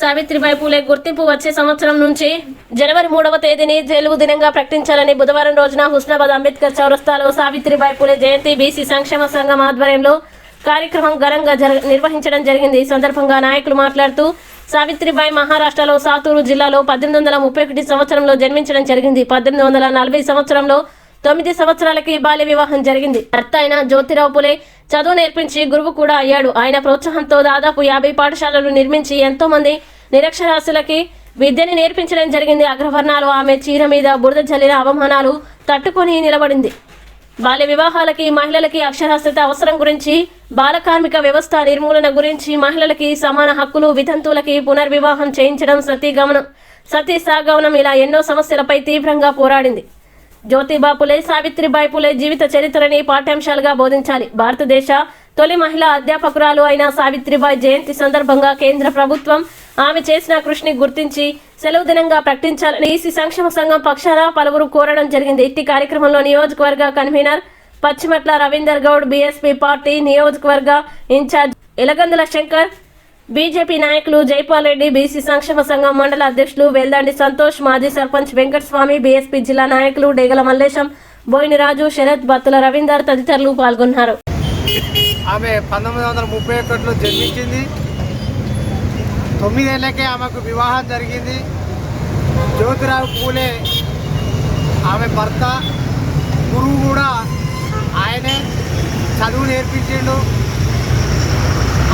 సావిత్రిబాయి పూలే గుర్తింపు వచ్చే సంవత్సరం నుంచి జనవరి మూడవ తేదీని తెలుగు దినంగా ప్రకటించాలని బుధవారం రోజున హుస్నాబాద్ అంబేద్కర్ చౌరస్తాలో సావిత్రిబాయి పూలే జయంతి బీసీ సంక్షేమ సంఘం ఆధ్వర్యంలో కార్యక్రమం ఘనంగా నిర్వహించడం జరిగింది. ఈ సందర్భంగా నాయకులు మాట్లాడుతూ సావిత్రిబాయి మహారాష్ట్రలో సాతూరు జిల్లాలో పద్దెనిమిది వందల ముప్పై ఒకటి సంవత్సరంలో జన్మించడం జరిగింది. పద్దెనిమిది వందల నలభై సంవత్సరంలో తొమ్మిది సంవత్సరాలకి బాల్య వివాహం జరిగింది. భర్త అయిన జ్యోతిరావు పులే చదువు నేర్పించి గురువు కూడా అయ్యాడు. ఆయన ప్రోత్సాహంతో దాదాపు యాభై పాఠశాలలు నిర్మించి ఎంతో మంది నిరక్షరాస్యులకి విద్యని నేర్పించడం జరిగింది. అగ్రవర్ణాలు ఆమె చీర మీద బురద జల్లిన అవమానాలు తట్టుకొని నిలబడింది. బాల్య వివాహాలకి మహిళలకి అక్షరాస్యత అవసరం గురించి బాల కార్మిక వ్యవస్థ నిర్మూలన గురించి మహిళలకి సమాన హక్కులు వితంతువులకి పునర్వివాహం చేయించడం సతీ గమనం. సతీ సాగమనం ఇలా ఎన్నో సమస్యలపై తీవ్రంగా పోరాడింది. జ్యోతిబా పులే సావిత్రిబాయి పులే జీవిత చరిత్రని పాఠ్యాంశాలుగా బోధించాలి. భారతదేశ తొలి మహిళా అధ్యాపకురాలు అయిన సావిత్రిబాయి జయంతి సందర్భంగా కేంద్ర ప్రభుత్వం ఆమె చేసిన కృషిని గుర్తించి సెలవు దినంగా ప్రకటించాలని ఈసీ సంక్షేమ సంఘం పక్షాన పలువురు కోరడం జరిగింది. ఇట్టి కార్యక్రమంలో నియోజకవర్గ convener Pachimatla Ravinder Goud BSP party నియోజకవర్గ ఇన్ఛార్జ్ ఎలగందుల శంకర్ బీజేపీ నాయకులు జైపాల్ రెడ్డి బీసీ సంక్షేమ సంఘం మండల అధ్యక్షులు వెల్దండి సంతోష్ మాజీ సర్పంచ్ వెంకటస్వామి బీఎస్పీ జిల్లా నాయకులు డేగల మల్లేశం బోయిని రాజు శరత్ బత్తుల రవీందర్ తదితరులు పాల్గొన్నారు. ఆమె పంతొమ్మిది వందల ముప్పై ఒకటిలో జన్మించింది. తొమ్మిదేళ్ళకే ఆమెకు వివాహం జరిగింది. జ్యోతిరావు పూలే ఆమె భర్త. గురువు కూడా ఆయనే. చదువు నేర్పించిండు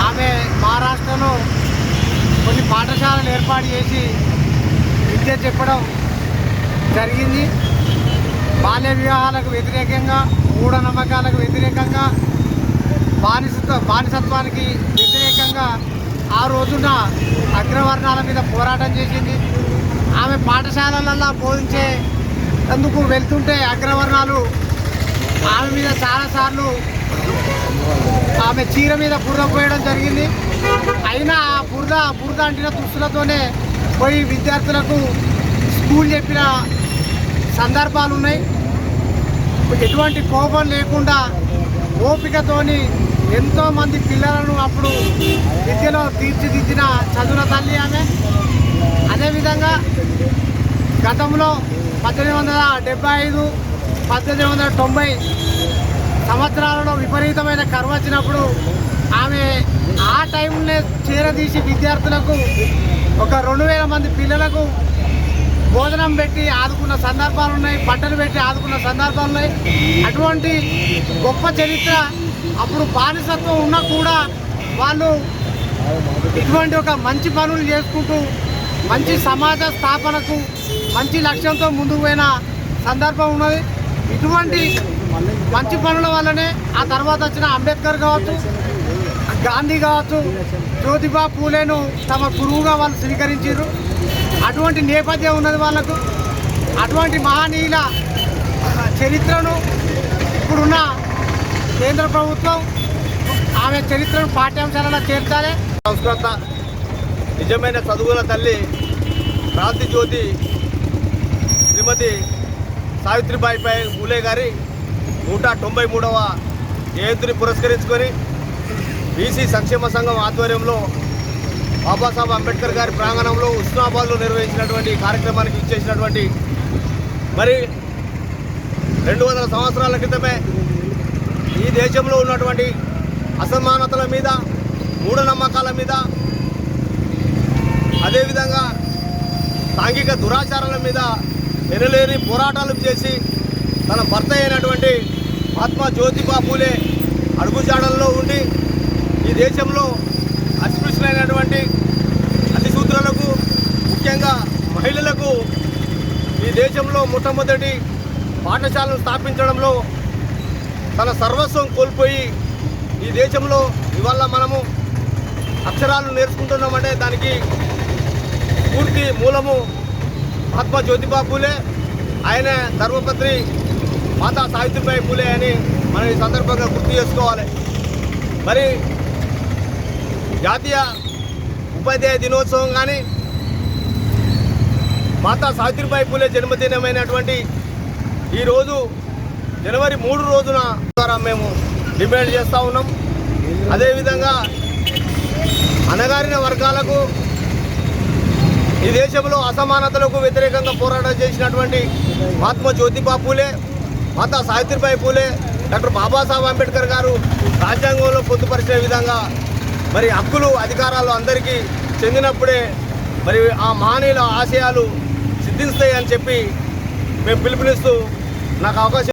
ఆమె మహారాష్ట్రలో కొన్ని పాఠశాలలు ఏర్పాటు చేసి విద్య చెప్పడం జరిగింది. బాల్య వివాహాలకు వ్యతిరేకంగా మూఢనమ్మకాలకు వ్యతిరేకంగా బానిసత్వ బానిసత్వానికి వ్యతిరేకంగా ఆ రోజున అగ్రవర్ణాల మీద పోరాటం చేసింది. ఆమె పాఠశాలలలో బోధించే అందుకు వెళ్తుంటే అగ్రవర్ణాలు ఆమె మీద చాలాసార్లు ఆమె చీర మీద బురద పోయడం జరిగింది. అయినా ఆ బురద బురద అంటిన దుస్తులతోనే పోయి విద్యార్థులకు స్కూల్ చెప్పిన సందర్భాలు ఉన్నాయి. ఎటువంటి కోపం లేకుండా ఓపికతోని ఎంతోమంది పిల్లలను అప్పుడు విద్యలో తీర్చిదిద్దిన చదువుల తల్లి ఆమె. అదేవిధంగా గతంలో పద్దెనిమిది వందల డెబ్బై ఐదు పద్దెనిమిది వందల తొంభై సంవత్సరాలలో విపరీతమైన కరువు వచ్చినప్పుడు ఆమె ఆ టైంలో చేరదీసి విద్యార్థులకు ఒక రెండు వేల మంది పిల్లలకు భోజనం పెట్టి ఆదుకున్న సందర్భాలు ఉన్నాయి బట్టలు పెట్టి ఆదుకున్న సందర్భాలు ఉన్నాయి. అటువంటి గొప్ప చరిత్ర అప్పుడు బానిసత్వం ఉన్నా కూడా వాళ్ళు ఇటువంటి ఒక మంచి పనులు చేసుకుంటూ మంచి సమాజ స్థాపనకు మంచి లక్ష్యంతో ముందుకు పోయిన సందర్భం ఉన్నది. ఇటువంటి మంచి పనుల వల్లనే ఆ తర్వాత వచ్చిన అంబేద్కర్ కావచ్చు గాంధీ కావచ్చు జ్యోతిబా పూలేను తమ గురువుగా వాళ్ళు స్వీకరించారు. అటువంటి నేపథ్యం ఉన్నది వాళ్ళకు. అటువంటి మహనీయుల చరిత్రను ఇప్పుడున్న కేంద్ర ప్రభుత్వం ఆమె చరిత్రను పాఠ్యాంశాలలో చేర్చాలి. సంస్కృత నిజమైన చదువుల తల్లి క్రాంతి జ్యోతి శ్రీమతి సావిత్రిబాయి పై పూలే గారి నూట తొంభై మూడవ జయంతిని పురస్కరించుకొని బీసీ సంక్షేమ సంఘం ఆధ్వర్యంలో బాబాసాహెబ్ అంబేద్కర్ గారి ప్రాంగణంలో ఉస్నాబాద్లో నిర్వహించినటువంటి కార్యక్రమానికి ఇచ్చేసినటువంటి మరి రెండు వందల సంవత్సరాల క్రితమే ఈ దేశంలో ఉన్నటువంటి అసమానతల మీద మూఢనమ్మకాల మీద అదేవిధంగా సాంఘిక దురాచారాల మీద ఎనలేని పోరాటాలు చేసి తన భర్త అయినటువంటి మహాత్మా జ్యోతిబా పూలే అడుగుజాడల్లో ఉండి ఈ దేశంలో అస్పృశ్యులైనటువంటి అతిశూద్రులకు ముఖ్యంగా మహిళలకు ఈ దేశంలో మొట్టమొదటి పాఠశాలను స్థాపించడంలో తన సర్వస్వం కోల్పోయి ఈ దేశంలో ఇవాళ మనము అక్షరాలు నేర్చుకుంటున్నామంటే దానికి పూర్తి మూలము మహాత్మా జ్యోతిబా పూలే. ఆయన ధర్మపత్రి మాతా సావిత్రిబాయి పూలే అని మనం ఈ సందర్భంగా గుర్తు చేసుకోవాలి. మరి జాతీయ ఉపాధ్యాయ దినోత్సవం కానీ మాతా సావిత్రిబాయి పూలే జన్మదినమైనటువంటి ఈరోజు జనవరి మూడు రోజున ద్వారా మేము డిమాండ్ చేస్తూ ఉన్నాం. అదేవిధంగా అణగారిన వర్గాలకు ఈ దేశంలో అసమానతలకు వ్యతిరేకంగా పోరాటం చేసినటువంటి మహాత్మా జ్యోతిబా పూలే మాతా సావిత్రిబాయి పూలే డాక్టర్ బాబాసాహెబ్ అంబేద్కర్ గారు రాజ్యాంగంలో పొందుపరిచిన విధంగా మరి హక్కులు అధికారాలు అందరికీ చెందినప్పుడే మరి ఆ మహనీయుల ఆశయాలు సిద్ధిస్తాయి అని చెప్పి మేము పిలుపునిస్తూ నాకు అవకాశం